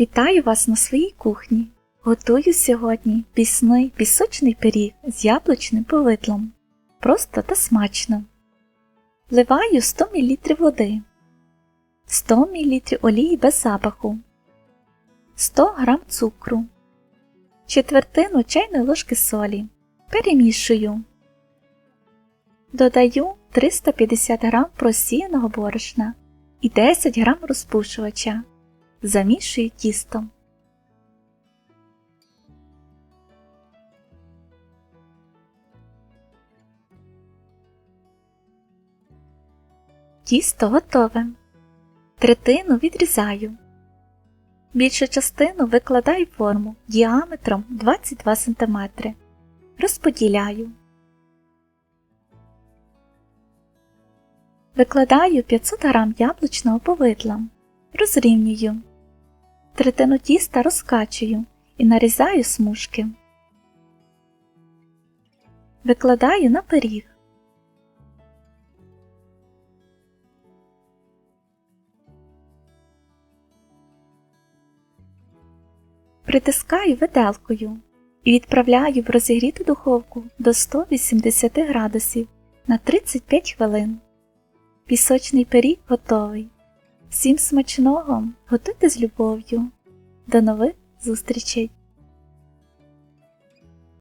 Вітаю вас на своїй кухні. Готую сьогодні пісний пісочний пиріг з яблучним повидлом. Просто та смачно. Вливаю 100 мл води, 100 мл олії без запаху, 100 г цукру, четвертину чайної ложки солі. Перемішую. Додаю 350 г просіяного борошна і 10 г розпушувача. Замішую тісто. Тісто готове. Третину відрізаю. Більшу частину викладаю форму діаметром 22 см. Розподіляю. Викладаю 500 г яблучного повидла. Розрівнюю. Третину тіста розкачую і нарізаю смужки. Викладаю на пиріг. Притискаю виделкою і відправляю в розігріту духовку до 180 градусів на 35 хвилин. Пісочний пиріг готовий. Всім смачного! Готуйте з любов'ю. До нових зустрічей!